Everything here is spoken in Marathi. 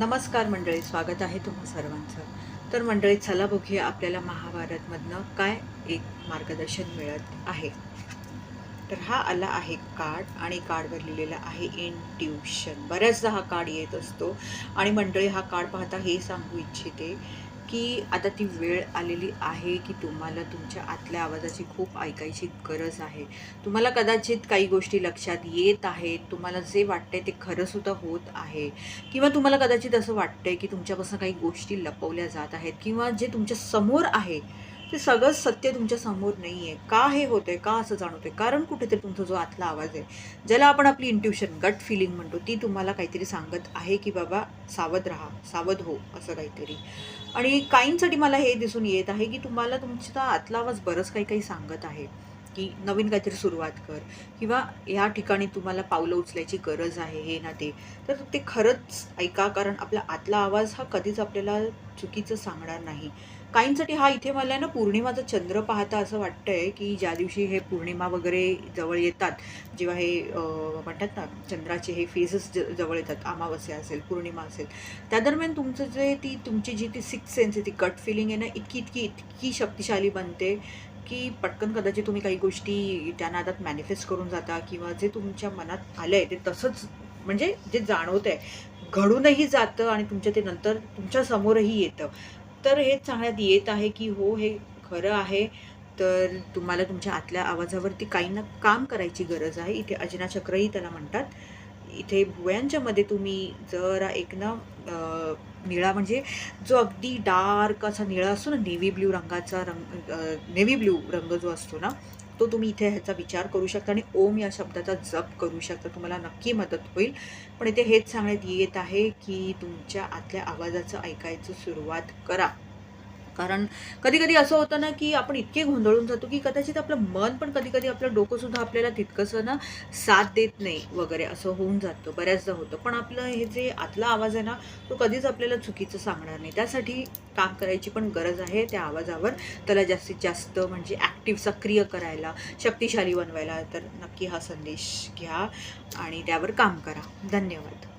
नमस्कार मंडळी स्वागत आहे तुम्हा सर्वांचं. तर मंडळी चला बघूया आपल्याला महाभारतमधनं काय एक मार्गदर्शन मिळत आहे. तर हा आला आहे कार्ड आणि कार्डवर लिहिलेला आहे इन ट्युशन बऱ्याचदा हा कार्ड येत असतो आणि मंडळी हा कार्ड पाहता हे सांगू इच्छिते की आता ती वेळ आलेली आहे की तुम्हाला तुमच्या आतल्या आवाजाची खूप ऐकायची गरज आहे. तुम्हाला कदाचित काही गोष्टी लक्षात येत आहेत. तुम्हाला जे वाटतंय ते खरंसुद्धा होत आहे. किंवा तुम्हाला कदाचित असं वाटतंय की तुमच्यापासून काही गोष्टी लपवल्या जात आहेत. किंवा जे तुमच्यासमोर आहे ते सगळं सत्य तुमच्यासमोर नाही आहे का हे होतंय? का असं जाणवतंय? कारण कुठेतरी तुमचा जो आतला आवाज आहे ज्याला आपण आपली इंट्युशन गट फिलिंग म्हणतो ती तुम्हाला काहीतरी सांगत आहे की बाबा सावध राहा सावध हो असं काहीतरी. आणि काहींसाठी मला हे दिसून येत आहे की तुम्हाला तुमचा आतला आवाज बरंच काही काही सांगत आहे. की नवीन काहीतरी सुरुवात कर. किंवा या ठिकाणी तुम्हाला पावलं उचलायची गरज आहे हे ना ते. तर ते खरंच ऐका कारण आपला आतला आवाज हा कधीच आपल्याला चुकीचं सांगणार नाही. काहींसाठी हा इथे मला ना पौर्णिमाचा चंद्र पाहता असं वाटतंय की ज्या दिवशी हे पौर्णिमा वगैरे जवळ येतात जेव्हा हे म्हणतात ना चंद्राचे हे फेजेस ज जवळ येतात अमावस्या असेल पौर्णिमा असेल त्या दरम्यान तुमचं जे ती तुमची जी ती सिक्स सेन्स आहे ती कट फिलिंग आहे ना इतकी इतकी इतकी शक्तिशाली बनते. की पटकन कदाचित तुम्ही काही गोष्टी त्या नादात मॅनिफेस्ट करून जाता किंवा जे तुमच्या मनात आलं आहे ते तसंच म्हणजे जे जाणवत आहे घडूनही जातं आणि तुमच्या ते नंतर तुमच्या समोरही येतं. तर हेच सांगण्यात येत आहे की हो हे खरं आहे. तर तुम्हाला तुमच्या आतल्या आवाजावरती काही ना काम करायची गरज आहे. इथे अजना चक्रही त्याला म्हणतात. इथे भुवयांच्या मध्ये तुम्ही जरा एक ना निळा म्हणजे जो अगदी डार्क असा निळा असतो ना नेव्ही ब्ल्यू रंगाचा रंग नेव्ही ब्ल्यू रंग जो असतो ना तो तुम्ही इथे ह्याचा विचार करू शकता आणि ओम या शब्दाचा जप करू शकता. तुम्हाला नक्की मदत होईल. पण इथे हेच सांगण्यात येत आहे की तुमच्या आतल्या आवाजाचं ऐकायचं सुरुवात करा. कारण कधी कधी असं होतं ना की आपण इतके गोंधळून जातो की कदाचित आपलं मन पण कधी कधी आपलं डोकंसुद्धा आपल्याला तितकंसं ना साथ देत नाही वगैरे असं होऊन जातं बऱ्याचदा होतं. पण आपलं हे जे आतला आवाज आहे ना तो कधीच आपल्याला चुकीचं सांगणार नाही. त्यासाठी काम करायची पण गरज आहे त्या आवाजावर. त्याला जास्तीत जास्त म्हणजे ॲक्टिव्ह सक्रिय करायला शक्तिशाली बनवायला तर नक्की हा संदेश घ्या आणि त्यावर काम करा. धन्यवाद.